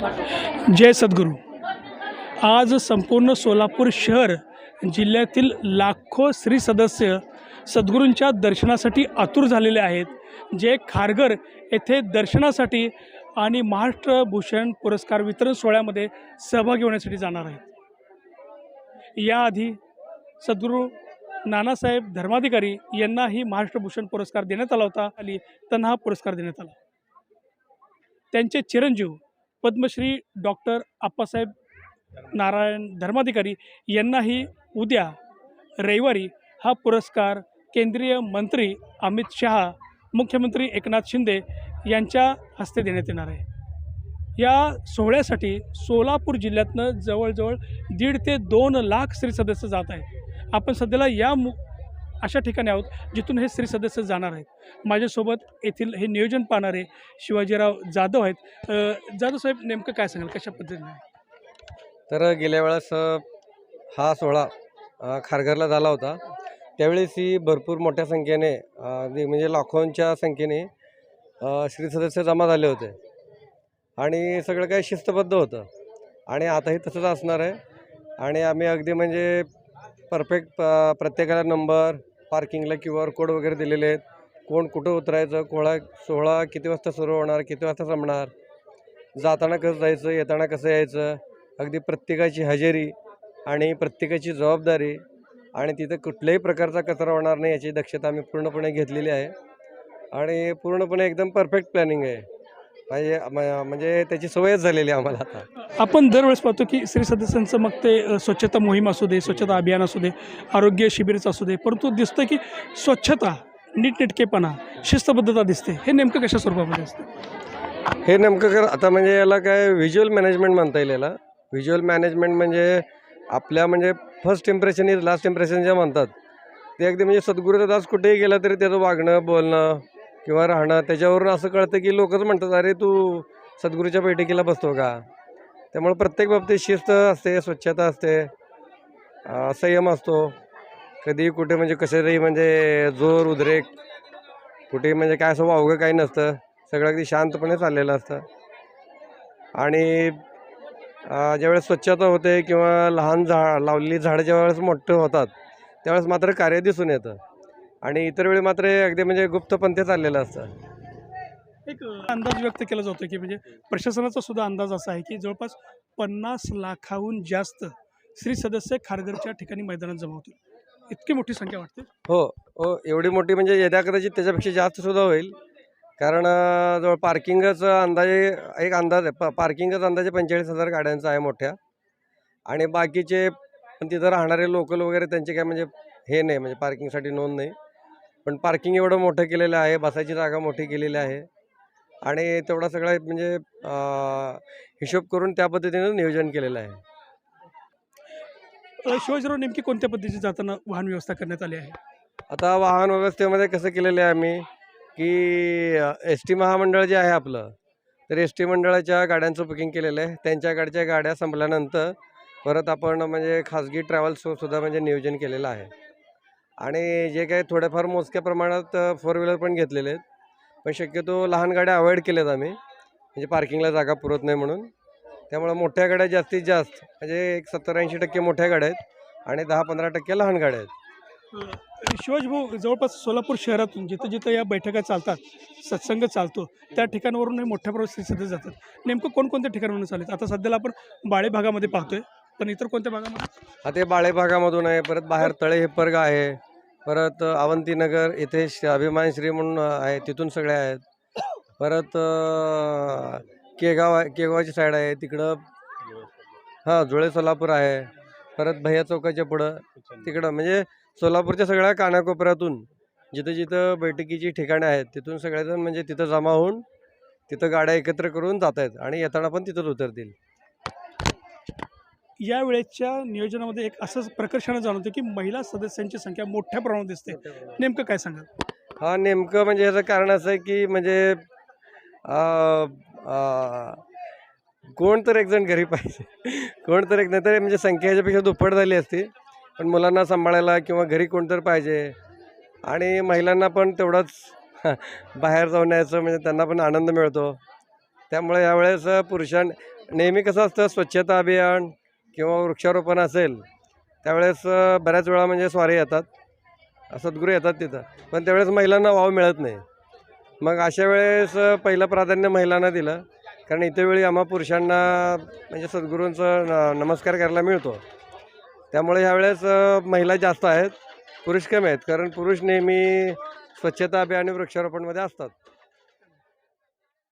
जय सद्गुरू. आज संपूर्ण सोलापूर शहर जिल्ह्यातील लाखो श्री सदस्य सद्गुरूंच्या दर्शनासाठी आतुर झालेले आहेत. जे खारघर येथे दर्शनासाठी आणि महाराष्ट्र भूषण पुरस्कार वितरण सोहळ्यामध्ये सहभागी होण्यासाठी जाणार आहेत. याआधी सद्गुरू नानासाहेब धर्माधिकारी यांनाही महाराष्ट्र भूषण पुरस्कार देण्यात आला होता आणि त्यांना हा पुरस्कार देण्यात आला. त्यांचे चिरंजीव पद्मश्री डॉक्टर आप्पासाहेब नारायण धर्माधिकारी यांनाही उद्या रविवारी हा पुरस्कार केंद्रीय मंत्री अमित शहा मुख्यमंत्री एकनाथ शिंदे यांच्या हस्ते देण्यात येणार आहे. या सोहळ्यासाठी सोलापूर जिल्ह्यातनं जवळजवळ दीड ते दोन लाख स्त्री सदस्य जात आहेत. आपण सध्याला या मु अशा ठिकाणी आहोत जिथून हे स्त्री सदस्य जाणार आहेत. माझ्यासोबत येथील हे नियोजन पाहणारे शिवाजीराव जाधव आहेत. जाधव साहेब नेमकं काय सांगाल? कशा पद्धतीने? तर गेल्या वेळेस हा सोहळा खारघरला झाला होता. त्यावेळेस ही भरपूर मोठ्या संख्येने म्हणजे लाखोंच्या संख्येने श्री सदस्य जमा झाले होते. आणि सगळं काही शिस्तबद्ध होतं. आणि आताही तसंच असणार आहे. आणि आम्ही अगदी म्हणजे परफेक्ट प्रत्येकाला नंबर पार्किंगला क्यू आर कोड वगैरे दिलेले आहेत. कोण कुठं उतरायचं कोळा सोहळा किती वाजता सुरू होणार किती वाजता संपणार जाताना कसं जायचं येताना कसं यायचं अगदी प्रत्येकाची हजेरी आणि प्रत्येकाची जबाबदारी आणि तिथं कुठल्याही प्रकारचा कचरा होणार नाही याची दक्षता आम्ही पूर्णपणे घेतलेली आहे. आणि पूर्णपणे एकदम परफेक्ट प्लॅनिंग आहे. म्हणजे म्हणजे त्याची सवयच झालेली आहे आम्हाला आता. आपण दरवेळेस पाहतो की स्त्री सदस्यांचं मग ते अ, स्वच्छता मोहीम असू दे स्वच्छता अभियान असू दे आरोग्य शिबिरचं असू दे परंतु दिसतं की स्वच्छता नीटनेटकेपणा शिस्तबद्धता दिसते. हे नेमकं कशा स्वरूपामध्ये असतं? हे नेमकं कर आता म्हणजे याला काय व्हिज्युअल मॅनेजमेंट म्हणता येईल याला. व्हिज्युअल मॅनेजमेंट म्हणजे आपल्या म्हणजे first impression is last impression जे म्हणतात ते अगदी म्हणजे सद्गुरूचा दास कुठेही गेला तरी त्याचं वागणं बोलणं किंवा राहणं त्याच्यावरून असं कळतं की लोकच म्हणतात अरे तू सद्गुरूच्या बैठकीला बसतो का? त्यामुळे प्रत्येक बाबतीत शिस्त असते स्वच्छता असते संयम असतो. कधी कुठे म्हणजे कशातही म्हणजे जोर उद्रेक कुठे म्हणजे काय असं वावगं काही नसतं. सगळं अगदी शांतपणे चाललेलं असतं. आणि ज्यावेळेस स्वच्छता होते किंवा लहान झाड लावलेली झाडं ज्यावेळेस मोठं होतात त्यावेळेस मात्र कार्य दिसून येतं. आणि इतर वेळी मात्र हे अगदी म्हणजे गुप्तपंथे चाललेलं असतं. एक अंदाज व्यक्त केला जातो की म्हणजे प्रशासनाचा सुद्धा अंदाज असा आहे की जवळपास पन्नास लाखाहून जास्त स्त्री सदस्य खारघरच्या ठिकाणी मैदानात जमा होतील. इतकी मोठी संख्या वाटते? हो हो एवढी मोठी म्हणजे यदा कदाचित त्याच्यापेक्षा जास्त सुद्धा होईल. कारण अं, जवळ पार्किंगच अंदाजे एक अंदाज आहे प पार्किंगच अंदाजे पंचेचाळीस हजार गाड्यांचा आहे मोठ्या. आणि बाकीचे पण तिथं राहणारे लोकल वगैरे त्यांचे काय म्हणजे हे नाही म्हणजे पार्किंगसाठी नोंद नाही. पण पार्किंग एवढं मोठं केलेलं आहे बसायची जागा मोठी केलेली आहे. आणि तेवढा सगळा म्हणजे हिशोब करून त्या पद्धतीनं नियोजन केलेलं आहे. शिवाजीराव नेमकी कोणत्या पद्धतीची जाताना वाहन व्यवस्था करण्यात आली आहे? आता वाहन व्यवस्थेमध्ये कसं केलेलं आहे आम्ही की एस टी महामंडळ जे आहे आपलं तर एस टी मंडळाच्या गाड्यांचं बुकिंग केलेलं आहे. त्यांच्याकडच्या गाड्या संपल्यानंतर परत आपण म्हणजे खाजगी ट्रॅव्हल्स सुद्धा म्हणजे नियोजन केलेलं आहे. आणि जे काही थोड्याफार मोजक्या प्रमाणात फोर व्हीलर पण घेतलेले आहेत. पण शक्यतो लहान गाड्या अवॉइड केल्यात आम्ही. म्हणजे पार्किंगला जागा पुरत नाही म्हणून. त्यामुळं मोठ्या गाड्या जास्तीत जास्त म्हणजे एक सत्तर ऐंशी टक्के मोठ्या गाड्या आहेत आणि दहा पंधरा टक्के लहान गाड्या आहेत. अ, शिवाजी भाऊ जवळपास सोलापूर शहरातून जिथं जिथं या बैठका चालतात सत्संग चालतो त्या ठिकाणावरून हे मोठ्या स्त्री सदस्य जातात. नेमकं कोणकोणत्या ठिकाणावरून चालत आता सध्याला आपण बाळे भागामध्ये पाहतोय पण इतर कोणत्या भागामध्ये? हा ते बाळे भागामधून आहे परत बाहेर तळे हिप्परग आहे. परत अवंतीनगर इथे श- अभिमान श्री म्हणून आहे. तिथून सगळे आहेत. परत केगाव आहे केगावची साईड आहे. तिकडं हां जुळे सोलापूर आहे. परत भैया चौकाच्या पुढं तिकडं. म्हणजे सोलापूरच्या सगळ्या कानाकोपऱ्यातून जिथं जिथं बैठकीची ठिकाणं आहेत तिथून सगळेजण म्हणजे तिथं जमा होऊन तिथं गाड्या एकत्र करून जात आहेत आणि येताना पण तिथंच उतरतील. या वेळेच्या नियोजनामध्ये एक असं प्रकर्षानं जाणवतं की महिला सदस्यांची संख्या मोठ्या प्रमाणात दिसते. नेमकं काय सांगाल? हा नेमकं म्हणजे ह्याचं कारण असं आहे की म्हणजे कोण तर एक जण घरी पाहिजे. कोण तर एक नाही तर म्हणजे संख्या ह्याच्यापेक्षा दुप्पट झाली असती. पण मुलांना सांभाळायला किंवा घरी कोण तर पाहिजे. आणि महिलांना पण तेवढंच बाहेर जाऊन यायचं म्हणजे त्यांना पण आनंद मिळतो. त्यामुळे यावेळेस पुरुषां नेहमी कसं असतं स्वच्छता अभियान किंवा वृक्षारोपण असेल त्यावेळेस बऱ्याच वेळा म्हणजे स्वारी येतात. सद्गुरू येतात तिथं. पण त्यावेळेस महिलांना वाव मिळत नाही. मग अशा वेळेस पहिलं प्राधान्य महिलांना दिलं. कारण इथे वेळी आम्हा पुरुषांना म्हणजे सद्गुरूंचं न- नमस्कार करायला मिळतो. त्यामुळे ह्यावेळेस महिला जास्त आहेत. पुरुष कमी आहेत. कारण पुरुष नेहमी स्वच्छता अभियान आणि वृक्षारोपणमध्ये असतात.